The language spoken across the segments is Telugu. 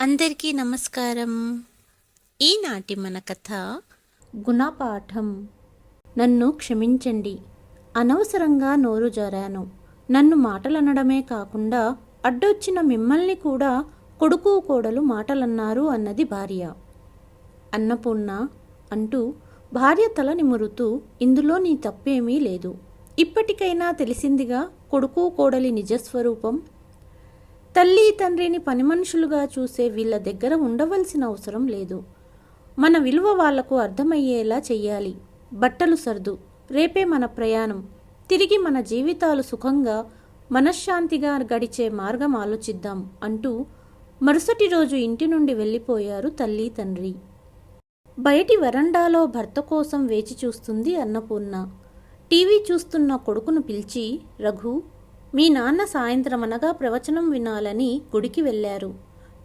అందరికీ నమస్కారం. ఈనాటి మన కథ గుణపాఠం. నన్ను క్షమించండి. అనవసరంగా నోరు జారాను. నన్ను మాటలనడమే కాకుండా అడ్డొచ్చిన మిమ్మల్ని కూడా కొడుకు కోడలు మాటలన్నారు అన్నది భార్య. అన్నపూర్ణ అంటూ భార్య తల నిమురుతూ ఇందులో నీ తప్పేమీ లేదు. ఇప్పటికైనా తెలిసిందిగా కొడుకు కోడలి నిజస్వరూపం తల్లి తండ్రిని పని మనుషులుగా చూసే వీళ్ళ దగ్గర ఉండవలసిన అవసరం లేదు. మన విలువ వాళ్ళకు అర్థమయ్యేలా చెయ్యాలి. బట్టలు సర్దు రేపే మన ప్రయాణం. తిరిగి మన జీవితాలు సుఖంగా మనశ్శాంతిగా గడిచే మార్గం ఆలోచిద్దాం అంటూ మరుసటి రోజు ఇంటి నుండి వెళ్ళిపోయారు తల్లి తండ్రి. బయటి వరండాలో భర్త కోసం వేచి చూస్తుంది అన్నపూర్ణ. టీవీ చూస్తున్న కొడుకును పిలిచి రఘు మీ నాన్న సాయంత్రం అనగా ప్రవచనం వినాలని గుడికి వెళ్ళారు.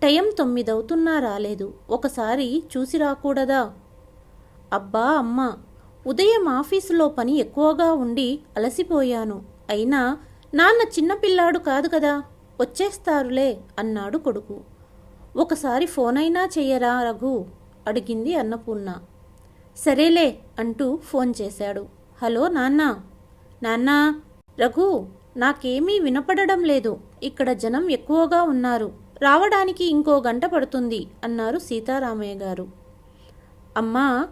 టైం తొమ్మిదవుతున్నా రాలేదు. ఒకసారి చూసి రాకూడదా? అబ్బా అమ్మ ఉదయం ఆఫీసులో పని ఎక్కువగా ఉండి అలసిపోయాను. అయినా నాన్న చిన్నపిల్లాడు కాదు కదా వచ్చేస్తారులే అన్నాడు కొడుకు. ఒకసారి ఫోన్ అయినా చెయ్యరా రఘు? అడిగింది అన్నపూర్ణ. సరేలే అంటూ ఫోన్ చేశాడు. హలో నాన్న. నాన్నా రఘు నాకేమీ వినపడడం లేదు. ఇక్కడ జనం ఎక్కువగా ఉన్నారు. రావడానికి ఇంకో గంట పడుతుంది అన్నారు సీతారామయ్య గారు. అమ్మా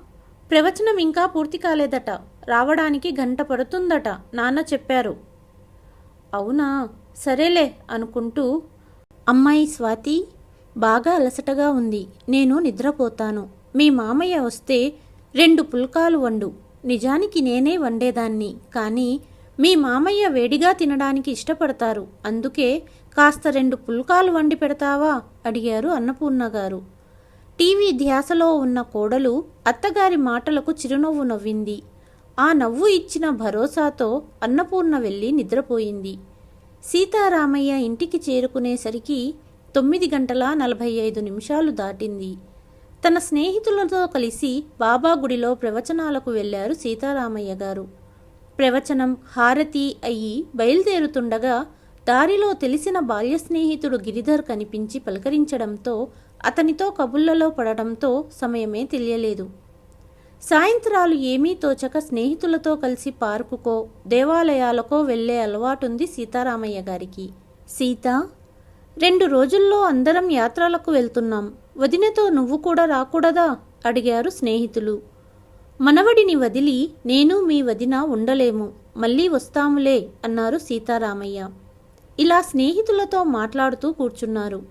ప్రవచనం ఇంకా పూర్తి కాలేదట. రావడానికి గంట పడుతుందట నాన్న చెప్పారు. అవునా? సరేలే అనుకుంటూ అమ్మాయి స్వాతి బాగా అలసటగా ఉంది. నేను నిద్రపోతాను. మీ మామయ్య వస్తే రెండు పుల్కాలు వండు. నిజానికి నేనే వండేదాన్ని. కానీ మీ మామయ్య వేడిగా తినడానికి ఇష్టపడతారు. అందుకే కాస్త రెండు పుల్కాలు వండి పెడతావా? అడిగారు అన్నపూర్ణ గారు టీవీ ధ్యాసలో ఉన్న కోడలు అత్తగారి మాటలకు చిరునవ్వు నవ్వింది. ఆ నవ్వు ఇచ్చిన భరోసాతో అన్నపూర్ణ వెళ్ళి నిద్రపోయింది. సీతారామయ్య ఇంటికి చేరుకునేసరికి తొమ్మిది గంటల నలభై ఐదు నిమిషాలు దాటింది. తన స్నేహితులతో కలిసి బాబా గుడిలో ప్రవచనాలకు వెళ్ళారు సీతారామయ్య గారు. ప్రవచనం హారతి అయ్యి బయలుదేరుతుండగా దారిలో తెలిసిన బాల్య స్నేహితుడు గిరిధర్ కనిపించి పలకరించడంతో అతనితో కబుళ్ళలో పడడంతో సమయమే తెలియలేదు. సాయంత్రాలు ఏమీ తోచక స్నేహితులతో కలిసి పార్కుకో దేవాలయాలకో వెళ్ళే అలవాటుంది సీతారామయ్య గారికి. సీత రెండు రోజుల్లో అందరం యాత్రలకు వెళ్తున్నాం. వదినతో నువ్వు కూడా రాకూడదా? అడిగారు స్నేహితులు. మనవడిని వదిలి నేను మీ వదిన ఉండలేము. మళ్ళీ వస్తాములే అన్నారు సీతారామయ్య. ఇలా స్నేహితులతో మాట్లాడుతూ కూర్చున్నారు.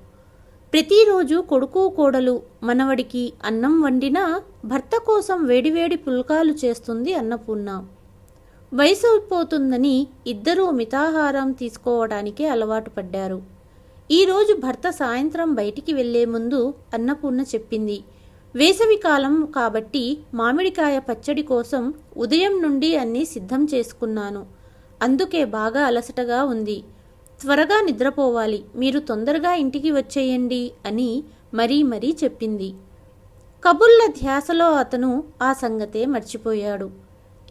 ప్రతిరోజు కొడుకు కోడలు మనవడికి అన్నం వండినా భర్త కోసం వేడివేడి పుల్కాలు చేస్తుంది అన్నపూర్ణ. వయసు అయిపోతుందని ఇద్దరూ మితాహారం తీసుకోవడానికే అలవాటు పడ్డారు. ఈరోజు భర్త సాయంత్రం బయటికి వెళ్ళే ముందు అన్నపూర్ణ చెప్పింది వేసవికాలం కాబట్టి మామిడికాయ పచ్చడి కోసం ఉదయం నుండి అన్నీ సిద్ధం చేసుకున్నాను. అందుకే బాగా అలసటగా ఉంది. త్వరగా నిద్రపోవాలి. మీరు తొందరగా ఇంటికి వచ్చేయండి అని మరీ మరీ చెప్పింది. కబుల్ల ధ్యాసలో అతను ఆ సంగతే మర్చిపోయాడు.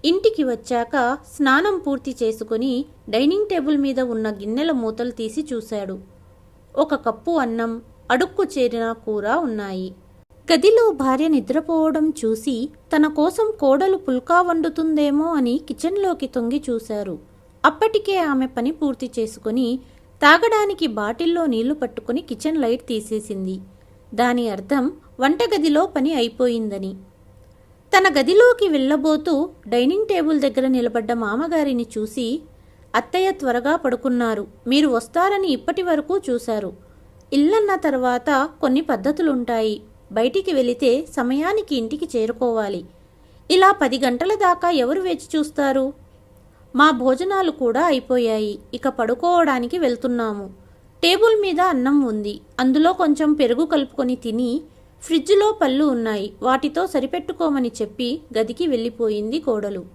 ఇంటికి వచ్చాక స్నానం పూర్తి చేసుకుని డైనింగ్ టేబుల్ మీద ఉన్న గిన్నెల మూతలు తీసి చూశాడు. ఒక కప్పు అన్నం అడుక్కు చేరిన కూర ఉన్నాయి. గదిలో భార్య నిద్రపోవడం చూసి తన కోసం కోడలు పుల్కా వండుతుందేమో అని కిచెన్లోకి తొంగి చూశారు. అప్పటికే ఆమె పని పూర్తి చేసుకుని తాగడానికి బాటిల్లో నీళ్ళు పట్టుకుని కిచెన్ లైట్ తీసేసింది. దాని అర్థం వంటగదిలో పని అయిపోయిందని. తన గదిలోకి వెళ్ళబోతూ డైనింగ్ టేబుల్ దగ్గర నిలబడ్డ మామగారిని చూసి అత్తయ్య త్వరగా పడుకున్నారు. మీరు వస్తారని ఇప్పటి వరకు చూశారు. ఇల్లన్న తర్వాత కొన్ని పద్ధతులుంటాయి. బయటికి వెళితే సమయానికి ఇంటికి చేరుకోవాలి. ఇలా పది గంటల దాకా ఎవరు వేచి చూస్తారు? మా భోజనాలు కూడా అయిపోయాయి. ఇక పడుకోవడానికి వెళ్తున్నాము. టేబుల్ మీద అన్నం ఉంది. అందులో కొంచెం పెరుగు కలుపుకొని తిని ఫ్రిడ్జ్లో పళ్ళు ఉన్నాయి. వాటితో సరిపెట్టుకోమని చెప్పి గదికి వెళ్ళిపోయింది కోడలు.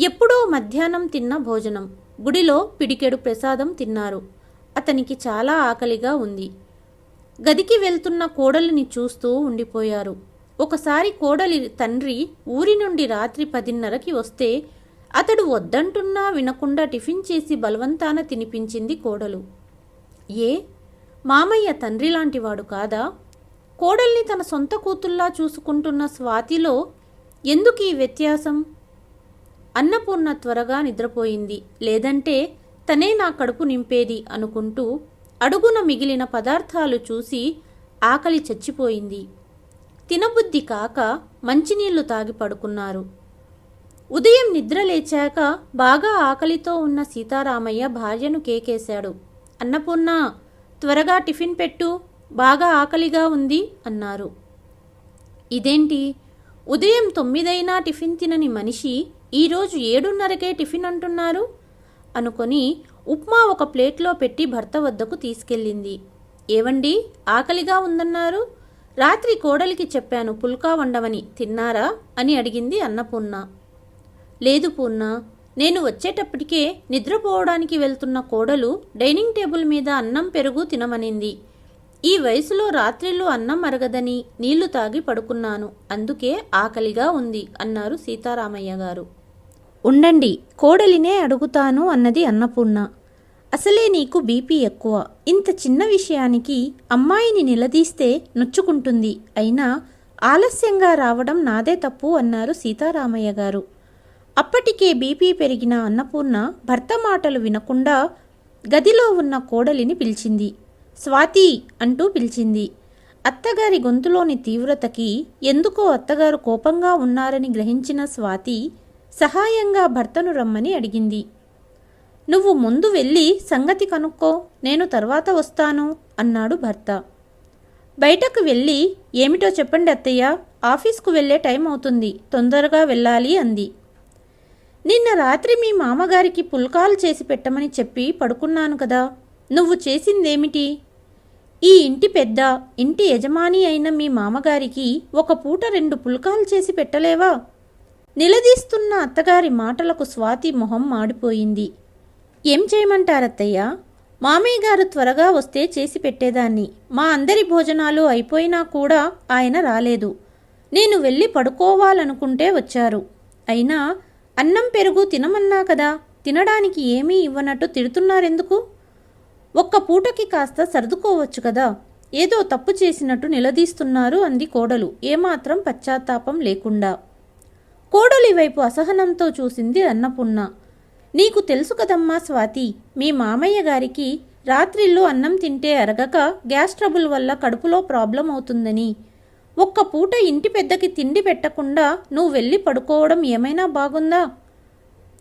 ఎప్పుడో మధ్యాహ్నం తిన్న భోజనం. గుడిలో పిడికెడు ప్రసాదం తిన్నారు. అతనికి చాలా ఆకలిగా ఉంది. గదికి వెళ్తున్న కోడలిని చూస్తూ ఉండిపోయారు. ఒకసారి కోడలి తండ్రి ఊరి నుండి రాత్రి పదిన్నరకి వస్తే అతడు వద్దంటున్నా వినకుండా టిఫిన్ చేసి బలవంతాన తినిపించింది కోడలు. ఏ? మామయ్య తండ్రి లాంటివాడు కాదా? కోడల్ని తన సొంత కూతుల్లా చూసుకుంటున్న స్వాతిలో ఎందుకు ఈ వ్యత్యాసం? అన్నపూర్ణ త్వరగా నిద్రపోయింది. లేదంటే తనే నా కడుపు నింపేది అనుకుంటూ అడుగున మిగిలిన పదార్థాలు చూసి ఆకలి చచ్చిపోయింది. తినబుద్ధి కాక మంచినీళ్ళు తాగి పడుకున్నారు. ఉదయం నిద్ర లేచాక బాగా ఆకలితో ఉన్న సీతారామయ్య భార్యను కేకేశాడు. అన్నపూర్ణ త్వరగా టిఫిన్ పెట్టు బాగా ఆకలిగా ఉంది అన్నారు. ఇదేంటి? ఉదయం తొమ్మిదైనా టిఫిన్ తినని మనిషి ఈరోజు ఏడున్నరకే టిఫిన్ అంటున్నారు? అనుకొని ఉప్మా ఒక ప్లేట్లో పెట్టి భర్త వద్దకు తీసుకెళ్ళింది. ఏవండి? ఆకలిగా ఉందన్నారు. రాత్రి కోడలికి చెప్పాను పుల్కా వండమని తిన్నారా? అని అడిగింది అన్నపూర్ణ లేదు పూర్ణ. నేను వచ్చేటప్పటికే నిద్రపోవడానికి వెళ్తున్న కోడలు డైనింగ్ టేబుల్ మీద అన్నం పెరుగు తినమనింది. ఈ వయసులో రాత్రిళ్ళు అన్నం అరగదని నీళ్ళు తాగి పడుకున్నాను. అందుకే ఆకలిగా ఉంది అన్నారు సీతారామయ్య గారు. ఉండండి కోడలినే అడుగుతాను అన్నది అన్నపూర్ణ. అసలే నీకు బీపీ ఎక్కువ. ఇంత చిన్న విషయానికి అమ్మాయిని నిలదీస్తే నొచ్చుకుంటుంది. అయినా ఆలస్యంగా రావడం నాదే తప్పు అన్నారు సీతారామయ్య గారు. అప్పటికే బీపీ పెరిగిన అన్నపూర్ణ భర్త మాటలు వినకుండా గదిలో ఉన్న కోడలిని పిలిచింది. స్వాతి అంటూ పిలిచింది. అత్తగారి గొంతులోని తీవ్రతకి ఎందుకో అత్తగారు కోపంగా ఉన్నారని గ్రహించిన స్వాతి సహాయంగా భర్తను రమ్మని అడిగింది. నువ్వు ముందు వెళ్ళి సంగతి కనుక్కో నేను తర్వాత వస్తాను అన్నాడు భర్త. బయటకు వెళ్ళి ఏమిటో చెప్పండి అత్తయ్య ఆఫీస్కు వెళ్ళే టైం అవుతుంది తొందరగా వెళ్ళాలి అంది. నిన్న రాత్రి మీ మామగారికి పుల్కాలు చేసి పెట్టమని చెప్పి పడుకున్నాను కదా నువ్వు చేసిందేమిటి? ఈ ఇంటి పెద్ద ఇంటి యజమాని అయిన మీ మామగారికి ఒక పూట రెండు పుల్కాలు చేసి పెట్టలేవా? నిలదీస్తున్న అత్తగారి మాటలకు స్వాతి మొహం మాడిపోయింది. ఏం చేయమంటారత్తయ్య? మామయ్య గారు త్వరగా వస్తే చేసి పెట్టేదాన్ని. మా అందరి భోజనాలు అయిపోయినా కూడా ఆయన రాలేదు. నేను వెళ్ళి పడుకోవాలనుకుంటే వచ్చారు. అయినా అన్నం పెరుగు తినమన్నా కదా? తినడానికి ఏమీ ఇవ్వనట్టు తిడుతున్నారెందుకు? ఒక్క పూటకి కాస్త సర్దుకోవచ్చు కదా? ఏదో తప్పు చేసినట్టు నిలదీస్తున్నారు అంది కోడలు. ఏమాత్రం పశ్చాత్తాపం లేకుండా కోడలి వైపు అసహనంతో చూసింది అన్నపూర్ణ. నీకు తెలుసు కదమ్మా స్వాతి మీ మామయ్య గారికి రాత్రిళ్ళు అన్నం తింటే అరగక గ్యాస్ ట్రబుల్ వల్ల కడుపులో ప్రాబ్లం అవుతుందని. ఒక్క పూట ఇంటి పెద్దకి తిండి పెట్టకుండా నువ్వు వెళ్ళి పడుకోవడం ఏమైనా బాగుందా?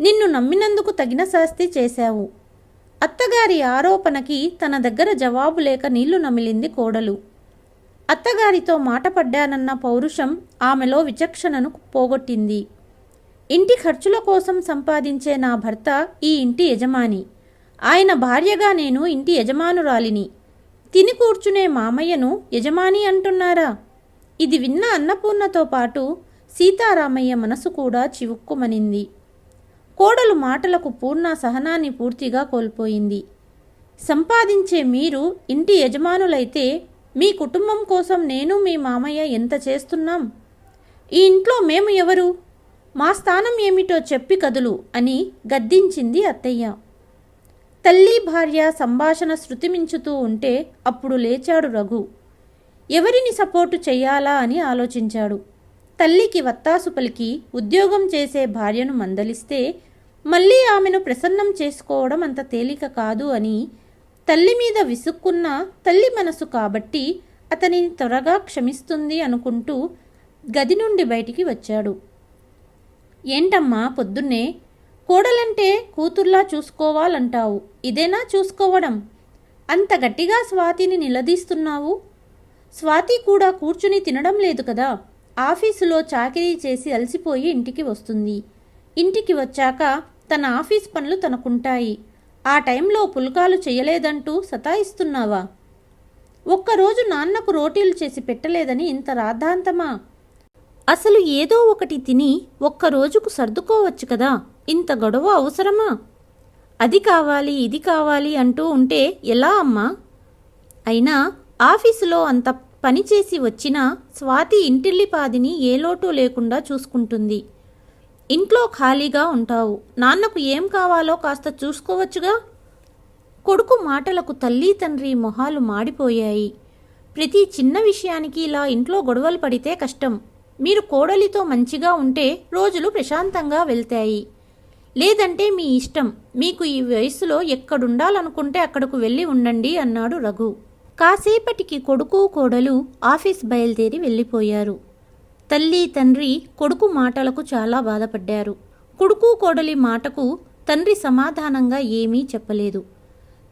నిన్ను నమ్మినందుకు తగిన శాస్తి చేశావు. అత్తగారి ఆరోపణకి తన దగ్గర జవాబు లేక నీళ్ళు నమిలింది కోడలు. అత్తగారితో మాట పడ్డానన్న పౌరుషం ఆమెలో విచక్షణను పోగొట్టింది. ఇంటి ఖర్చుల కోసం సంపాదించే నా భర్త ఈ ఇంటి యజమాని. ఆయన భార్యగా నేను ఇంటి యజమానురాలిని. తిని కూర్చునే మామయ్యను యజమాని అంటున్నారా? ఇది విన్న అన్నపూర్ణతో పాటు సీతారామయ్య మనసు కూడా చివుక్కుమనింది. కోడలు మాటలకు పూర్ణ సహనాన్ని పూర్తిగా కోల్పోయింది. సంపాదించే మీరు ఇంటి యజమానులైతే మీ కుటుంబం కోసం నేను మీ మామయ్య ఎంత చేస్తున్నాం? ఈ ఇంట్లో మేము ఎవరు? మా స్థానం ఏమిటో చెప్పి కదులు అని గద్దించింది అత్తయ్య. తల్లి భార్య సంభాషణ శృతిమించుతూ ఉంటే అప్పుడు లేచాడు రఘు. ఎవరిని సపోర్టు చెయ్యాలా అని ఆలోచించాడు. తల్లికి వత్తాసు పలికి ఉద్యోగం చేసే భార్యను మందలిస్తే మళ్ళీ ఆమెను ప్రసన్నం చేసుకోవడం అంత తేలిక కాదు అని తల్లి మీద విసుక్కున్న తల్లి మనసు కాబట్టి అతనిని త్వరగా క్షమిస్తుంది అనుకుంటూ గది నుండి బయటికి వచ్చాడు. ఏంటమ్మా పొద్దున్నే? కోడలంటే కూతుర్లా చూసుకోవాలంటావు. ఇదేనా చూసుకోవడం? అంత గట్టిగా స్వాతిని నిలదీస్తున్నావు? స్వాతి కూడా కూర్చుని తినడం లేదు కదా? ఆఫీసులో చాకిరీ చేసి అలసిపోయి ఇంటికి వస్తుంది. ఇంటికి వచ్చాక తన ఆఫీస్ పనులు తనకుంటాయి. ఆ టైంలో పుల్కాలు చేయలేదంటూ సతాయిస్తున్నావా? ఒక్కరోజు నాన్నకు రోటీలు చేసి పెట్టలేదని ఇంత రాద్ధాంతమా? అసలు ఏదో ఒకటి తిని ఒక్క రోజుకు సర్దుకోవచ్చు కదా ఇంత గొడవ అవసరమా? అది కావాలి ఇది కావాలి అంటూ ఉంటే ఎలా అమ్మా? అయినా ఆఫీసులో అంత పనిచేసి వచ్చినా స్వాతి ఇంటిల్లిపాదిని ఏ లోటు లేకుండా చూసుకుంటుంది. ఇంట్లో ఖాళీగా ఉంటావు. నాన్నకు ఏం కావాలో కాస్త చూసుకోవచ్చుగా? కొడుకు మాటలకు తల్లి తండ్రి మొహాలు మాడిపోయాయి. ప్రతి చిన్న విషయానికి ఇలా ఇంట్లో గొడవలు పడితే కష్టం. మీరు కోడలితో మంచిగా ఉంటే రోజులు ప్రశాంతంగా వెళ్తాయి. లేదంటే మీ ఇష్టం. మీకు ఈ వయసులో ఎక్కడుండాలనుకుంటే అక్కడకు వెళ్ళి ఉండండి అన్నాడు రఘు. కాసేపటికి కొడుకు కోడలు ఆఫీస్ బయలుదేరి వెళ్ళిపోయారు. తల్లి తండ్రి కొడుకు మాటలకు చాలా బాధపడ్డారు. కొడుకు కోడలి మాటకు తండ్రి సమాధానంగా ఏమీ చెప్పలేదు.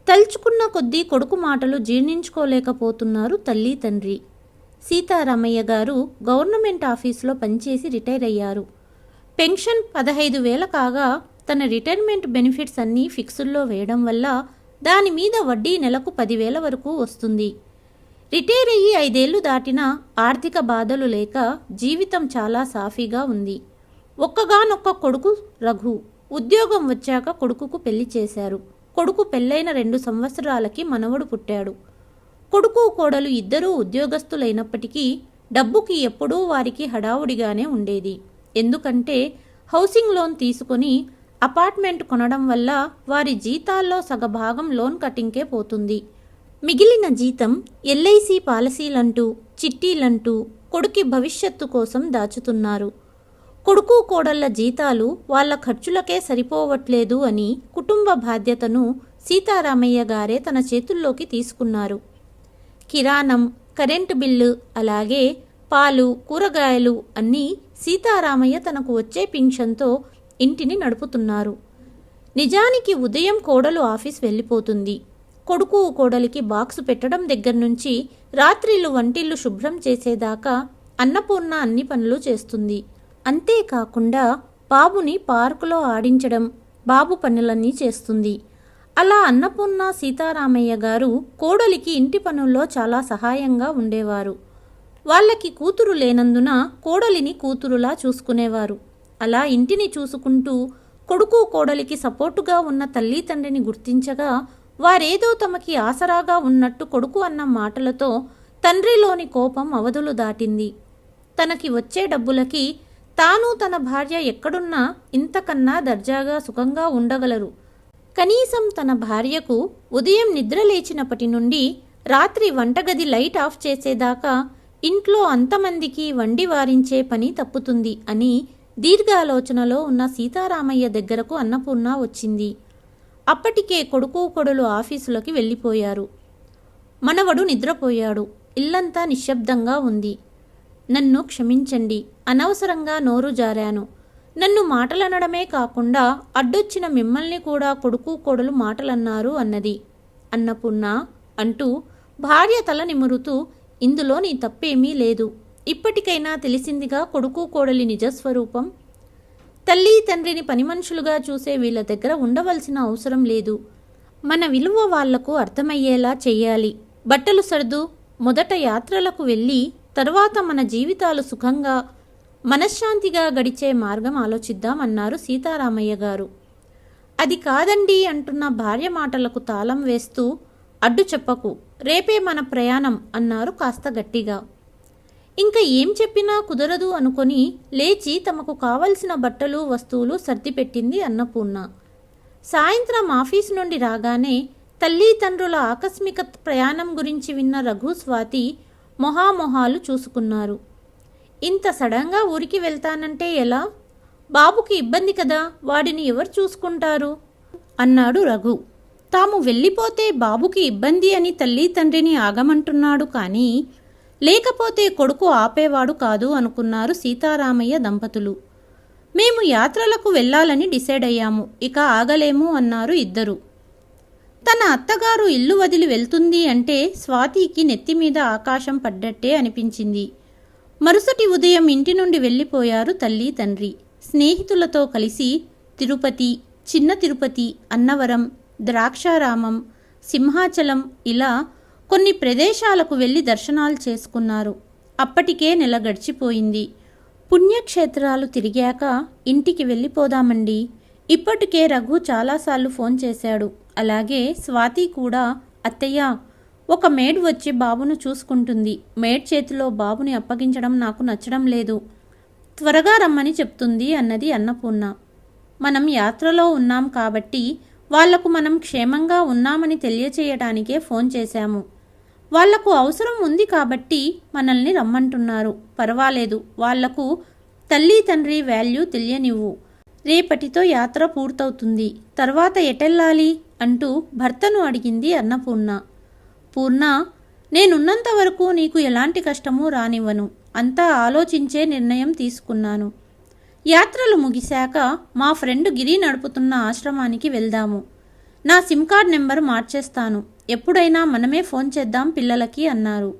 తలుచుకున్న కొద్దీ కొడుకు మాటలు జీర్ణించుకోలేకపోతున్నారు తల్లి తండ్రి. సీతారామయ్య గారు గవర్నమెంట్ ఆఫీసులో పనిచేసి రిటైర్ అయ్యారు. పెన్షన్ పదహైదు వేల కాగా తన రిటైర్మెంట్ బెనిఫిట్స్ అన్నీ ఫిక్స్డ్లో వేయడం వల్ల దాని మీద వడ్డీ నెలకు పదివేల వరకు వస్తుంది. రిటైర్ అయ్యి ఐదేళ్ళు దాటినా ఆర్థిక బాధలు లేక జీవితం చాలా సాఫీగా ఉంది. ఒక్కగానొక్క కొడుకు రఘు ఉద్యోగం వచ్చాక కొడుకుకు పెళ్ళి చేశారు. కొడుకు పెళ్ళైన రెండు సంవత్సరాలకి మనవడు పుట్టాడు. కొడుకు కోడలు ఇద్దరూ ఉద్యోగస్తులైనప్పటికీ డబ్బుకి ఎప్పుడూ వారికి హడావుడిగానే ఉండేది. ఎందుకంటే హౌసింగ్ లోన్ తీసుకొని అపార్ట్మెంట్ కొనడం వల్ల వారి జీతాల్లో సగభాగం లోన్ కట్టింకే పోతుంది. మిగిలిన జీతం ఎల్ఐసి పాలసీలంటూ చిట్టీలంటూ కొడుకి భవిష్యత్తు కోసం దాచుతున్నారు. కొడుకు కోడళ్ళ జీతాలు వాళ్ళ ఖర్చులకే సరిపోవట్లేదు అని కుటుంబ బాధ్యతను సీతారామయ్య గారే తన చేతుల్లోకి తీసుకున్నారు. కిరాణం కరెంటు బిల్లు అలాగే పాలు కూరగాయలు అన్నీ సీతారామయ్య తనకు వచ్చే పింఛన్తో ఇంటిని నడుపుతున్నారు. నిజానికి ఉదయం కోడలు ఆఫీస్ వెళ్ళిపోతుంది. కొడుకు కోడలికి బాక్సు పెట్టడం దగ్గర నుంచి రాత్రిళ్ళు వంటిల్లు శుభ్రం చేసేదాకా అన్నపూర్ణ అన్ని పనులు చేస్తుంది. అంతేకాకుండా బాబుని పార్కులో ఆడించడం బాబు పనులన్నీ చేస్తుంది. అలా అన్నపూర్ణ సీతారామయ్య గారు కోడలికి ఇంటి పనుల్లో చాలా సహాయంగా ఉండేవారు. వాళ్ళకి కూతురు లేనందున కోడలిని కూతురులా చూసుకునేవారు. అలా ఇంటిని చూసుకుంటూ కొడుకు కోడలికి సపోర్టుగా ఉన్న తల్లి తండ్రిని గుర్తించగా వారేదో తమకి ఆసరాగా ఉన్నట్టు కొడుకు అన్న మాటలతో తండ్రిలోని కోపం అవధులు దాటింది. తనకి వచ్చే డబ్బులకి తాను తన భార్య ఎక్కడున్నా ఇంతకన్నా దర్జాగా సుఖంగా ఉండగలరు. కనీసం తన భార్యకు ఉదయం నిద్ర లేచినప్పటి నుండి రాత్రి వంటగది లైట్ ఆఫ్ చేసేదాకా ఇంట్లో అంతమందికి వండి వారించే పని తప్పుతుంది అని దీర్ఘాలోచనలో ఉన్న సీతారామయ్య దగ్గరకు అన్నపూర్ణ వచ్చింది. అప్పటికే కొడుకు కొడులు ఆఫీసులోకి వెళ్ళిపోయారు. మనవడు నిద్రపోయాడు. ఇల్లంతా నిశ్శబ్దంగా ఉంది. నన్ను క్షమించండి. అనవసరంగా నోరు జారాను. నన్ను మాటలనడమే కాకుండా అడ్డొచ్చిన మిమ్మల్ని కూడా కొడుకు కోడలు మాటలన్నారు అన్నది. అన్నపూర్ణ అంటూ భార్య తల నిమురుతూ ఇందులో నీ తప్పేమీ లేదు. ఇప్పటికైనా తెలిసిందిగా కొడుకు కోడలి నిజస్వరూపం తల్లి తండ్రిని పని మనుషులుగా చూసే వీళ్ళ దగ్గర ఉండవలసిన అవసరం లేదు. మన విలువ వాళ్ళకు అర్థమయ్యేలా చేయాలి. బట్టలు సర్దు మొదట యాత్రలకు వెళ్ళి తర్వాత మన జీవితాలు సుఖంగా మనశ్శాంతిగా గడిచే మార్గం ఆలోచిద్దామన్నారు సీతారామయ్య గారు. అది కాదండి అంటున్న భార్య మాటలకు తాళం వేస్తూ అడ్డు చెప్పకు రేపే మన ప్రయాణం అన్నారు కాస్త గట్టిగా. ఇంకా ఏం చెప్పినా కుదరదు అనుకొని లేచి తమకు కావలసిన బట్టలు వస్తువులు సర్దిపెట్టింది అన్నపూర్ణ. సాయంత్రం ఆఫీస్ నుండి రాగానే తల్లి తండ్రుల ఆకస్మిక ప్రయాణం గురించి విన్న రఘు స్వాతి మొహామొహాలు చూసుకున్నారు. ఇంత సడన్గా ఊరికి వెళ్తానంటే ఎలా? బాబుకి ఇబ్బంది కదా వాడిని ఎవరు చూసుకుంటారు? అన్నాడు రఘు. తాము వెళ్ళిపోతే బాబుకి ఇబ్బంది అని తల్లి తండ్రిని ఆగమంటున్నాడు కానీ లేకపోతే కొడుకు ఆపేవాడు కాదు అనుకున్నారు సీతారామయ్య దంపతులు. మేము యాత్రలకు వెళ్ళాలని డిసైడ్ అయ్యాము. ఇక ఆగలేము అన్నారు ఇద్దరు. తన అత్తగారు ఇల్లు వదిలి వెళ్తుంది అంటే స్వాతికి నెత్తి మీద ఆకాశం పడ్డట్టే అనిపించింది. మరుసటి ఉదయం ఇంటి నుండి వెళ్ళిపోయారు తల్లి తండ్రి. స్నేహితులతో కలిసి తిరుపతి చిన్న తిరుపతి అన్నవరం ద్రాక్షారామం సింహాచలం ఇలా కొన్ని ప్రదేశాలకు వెళ్ళి దర్శనాలు చేసుకున్నారు. అప్పటికే నెల గడిచిపోయింది. పుణ్యక్షేత్రాలు తిరిగాక ఇంటికి వెళ్ళిపోదామండి. ఇప్పటికే రఘు చాలాసార్లు ఫోన్ చేశాడు. అలాగే స్వాతి కూడా అత్తయ్య ఒక మేడ్ వచ్చి బాబును చూసుకుంటుంది. మేడ్ చేతిలో బాబుని అప్పగించడం నాకు నచ్చడం లేదు. త్వరగా రమ్మని చెప్తుంది అన్నది అన్నపూర్ణ. మనం యాత్రలో ఉన్నాం కాబట్టి వాళ్ళకు మనం క్షేమంగా ఉన్నామని తెలియచేయడానికే ఫోన్ చేశాము. వాళ్ళకు అవసరం ఉంది కాబట్టి మనల్ని రమ్మంటున్నారు. పర్వాలేదు వాళ్ళకు తల్లి తండ్రి వాల్యూ తెలియనివ్వు. రేపటితో యాత్ర పూర్తవుతుంది. తర్వాత ఎటెళ్ళాలి? అంటూ భర్తను అడిగింది అన్నపూర్ణ. పూర్ణ నేనున్నంత వరకు నీకు ఎలాంటి కష్టమూ రానివ్వను. అంతా ఆలోచించే నిర్ణయం తీసుకున్నాను. యాత్రలు ముగిశాక మా ఫ్రెండ్ గిరి నడుపుతున్న ఆశ్రమానికి వెళ్దాము. నా సిమ్ కార్డ్ నెంబర్ మార్చేస్తాను. ఎప్పుడైనా మనమే ఫోన్ చేద్దాం పిల్లలకి అన్నారు.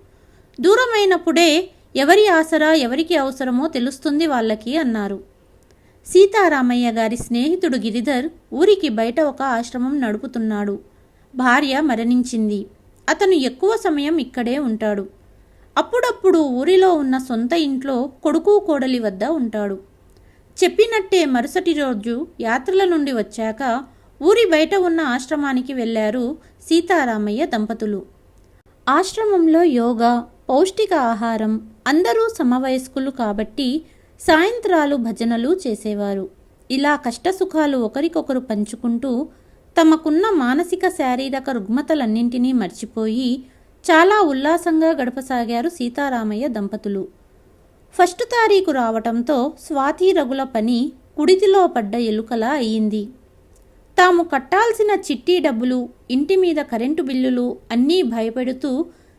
దూరమైనప్పుడే ఎవరి ఆసరా ఎవరికి అవసరమో తెలుస్తుంది వాళ్ళకి అన్నారు. సీతారామయ్య గారి స్నేహితుడు గిరిధర్ ఊరికి బయట ఒక ఆశ్రమం నడుపుతున్నాడు. భార్య మరణించింది. అతను ఎక్కువ సమయం ఇక్కడే ఉంటాడు. అప్పుడప్పుడు ఊరిలో ఉన్న సొంత ఇంట్లో కొడుకు కోడలి వద్ద ఉంటాడు. చెప్పినట్టే మరుసటి రోజు యాత్రల నుండి వచ్చాక ఊరి బయట ఉన్న ఆశ్రమానికి వెళ్ళారు సీతారామయ్య దంపతులు. ఆశ్రమంలో యోగా పౌష్టిక ఆహారం అందరూ సమవయస్కులు కాబట్టి సాయంత్రాలు భజనలు చేసేవారు. ఇలా కష్టసుఖాలు ఒకరికొకరు పంచుకుంటూ తమకున్న మానసిక శారీరక రుగ్మతలన్నింటినీ మర్చిపోయి చాలా ఉల్లాసంగా గడపసాగారు సీతారామయ్య దంపతులు. ఫస్ట్ తారీఖు రావటంతో స్వాతి రఘుల పని కుడితిలో పడ్డ ఎలుకలా అయ్యింది తాము కట్టాల్సిన చిట్టి డబ్బులు ఇంటి మీద కరెంటు బిల్లులు అన్నీ భయపెడుతూ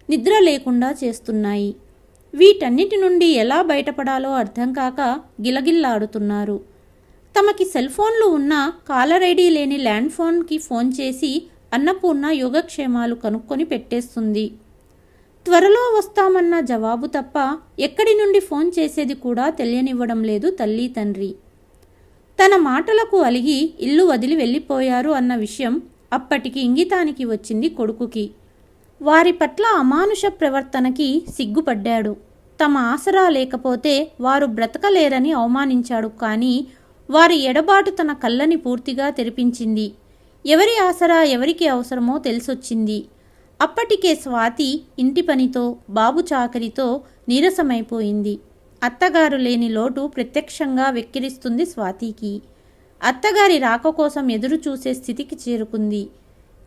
నిద్ర లేకుండా చేస్తున్నాయి. వీటన్నిటి నుండి ఎలా బయటపడాలో అర్థం కాక గిలగిల్లాడుతున్నారు. తమకి సెల్ ఫోన్లు ఉన్న కాలర్ ఐడి లేని ల్యాండ్ ఫోన్కి ఫోన్ చేసి అన్నపూర్ణ యోగక్షేమాలు కనుక్కొని పెట్టేస్తుంది. త్వరలో వస్తామన్న జవాబు తప్ప ఎక్కడి నుండి ఫోన్ చేసేది కూడా తెలియనివ్వడం లేదు తల్లి తండ్రి. తన మాటలకు అలిగి ఇల్లు వదిలి వెళ్ళిపోయారు అన్న విషయం అప్పటికి ఇంగితానికి వచ్చింది కొడుకుకి. వారి పట్ల అమానుష ప్రవర్తనకి సిగ్గుపడ్డాడు. తమ ఆసరా లేకపోతే వారు బ్రతకలేరని అవమానించాడు కానీ వారి ఎడబాటు తన కళ్ళని పూర్తిగా తెరిపించింది. ఎవరి ఆసరా ఎవరికి అవసరమో తెలిసొచ్చింది. అప్పటికే స్వాతి ఇంటి పనితో బాబు చాకరితో నీరసమైపోయింది. అత్తగారు లేని లోటు ప్రత్యక్షంగా వెక్కిరిస్తుంది స్వాతికి. అత్తగారి రాక కోసం ఎదురు చూసే స్థితికి చేరుకుంది.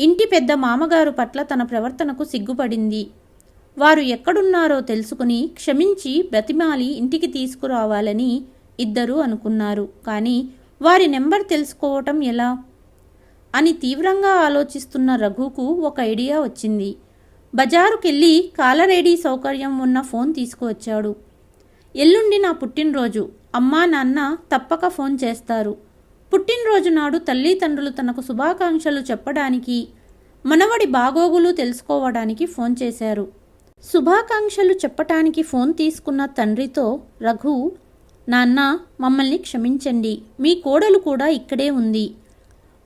ఇంటి పెద్ద మామగారు పట్ల తన ప్రవర్తనకు సిగ్గుపడింది. వారు ఎక్కడున్నారో తెలుసుకుని క్షమించి బ్రతిమాలి ఇంటికి తీసుకురావాలని ఇద్దరూ అనుకున్నారు. కానీ వారి నెంబర్ తెలుసుకోవటం ఎలా? అని తీవ్రంగా ఆలోచిస్తున్న రఘుకు ఒక ఐడియా వచ్చింది. బజారుకెళ్ళి కాలరేడీ సౌకర్యం ఉన్న ఫోన్ తీసుకువచ్చాడు. ఎల్లుండి నా పుట్టినరోజు. అమ్మా నాన్న తప్పక ఫోన్ చేస్తారు. పుట్టినరోజు నాడు తల్లిదండ్రులు తనకు శుభాకాంక్షలు చెప్పడానికి మనవడి బాగోగులు తెలుసుకోవడానికి ఫోన్ చేశారు. శుభాకాంక్షలు చెప్పటానికి ఫోన్ తీసుకున్న తండ్రితో రఘు నాన్న మమ్మల్ని క్షమించండి. మీ కోడలు కూడా ఇక్కడే ఉంది.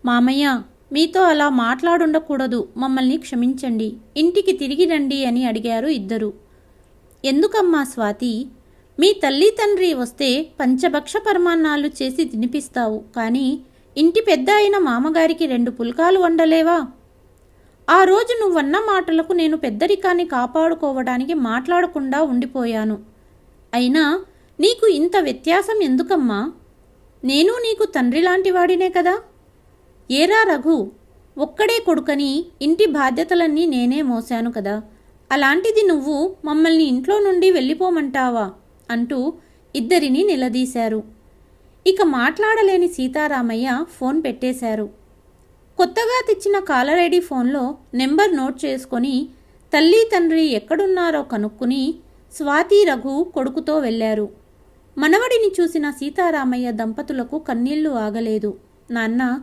మామయ్య మీతో అలా మాట్లాడుండకూడదు. మమ్మల్ని క్షమించండి. ఇంటికి తిరిగి రండి అని అడిగారు ఇద్దరు. ఎందుకమ్మా స్వాతి? మీ తల్లి తండ్రి వస్తే పంచభక్ష పరమాన్నాలు చేసి తినిపిస్తావు కానీ ఇంటి పెద్ద అయిన మామగారికి రెండు పుల్కాలు వండలేవా? ఆ రోజు నువ్వన్న మాటలకు నేను పెద్దరికాన్ని కాపాడుకోవడానికి మాట్లాడకుండా ఉండిపోయాను. అయినా నీకు ఇంత వ్యత్యాసం ఎందుకమ్మా? నేను నీకు తండ్రి లాంటివాడినే కదా? ఏరా రఘు ఒక్కడే కొడుకని ఇంటి బాధ్యతలన్నీ నేనే మోశాను కదా. అలాంటిది నువ్వు మమ్మల్ని ఇంట్లో నుండి వెళ్ళిపోమంటావా? అంటూ ఇద్దరిని నిలదీశారు. ఇక మాట్లాడలేని సీతారామయ్య ఫోన్ పెట్టేశారు. కొత్తగా తెచ్చిన కాలర్ ఐడి ఫోన్లో నెంబర్ నోట్ చేసుకొని తల్లి తండ్రి ఎక్కడున్నారో కనుక్కుని స్వాతి రఘు కొడుకుతో వెళ్ళారు. మనవడిని చూసిన సీతారామయ్య దంపతులకు కన్నీళ్ళు ఆగలేదు. నాన్న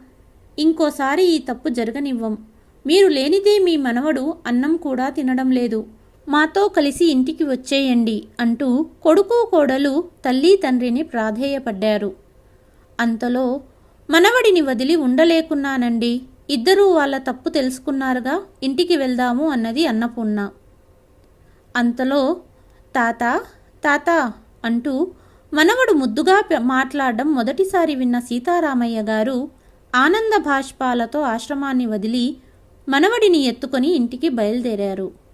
ఇంకోసారి ఈ తప్పు జరగనివ్వం. మీరు లేనిదే మీ మనవడు అన్నం కూడా తినడం లేదు. మాతో కలిసి ఇంటికి వచ్చేయండి అంటూ కొడుకు కోడలు తల్లి తండ్రిని ప్రాధేయపడ్డారు. అంతలో మనవడిని వదిలి ఉండలేకున్నానండి. ఇద్దరూ వాళ్ళ తప్పు తెలుసుకున్నారుగా ఇంటికి వెళ్దాము అన్నది అన్నపూర్ణ. అంతలో తాత తాత అంటూ మనవడు ముద్దుగా మాట్లాడడం మొదటిసారి విన్న సీతారామయ్య గారు ఆనంద భాష్పాలతో ఆశ్రమాన్ని వదిలి మనవడిని ఎత్తుకొని ఇంటికి బయలుదేరారు.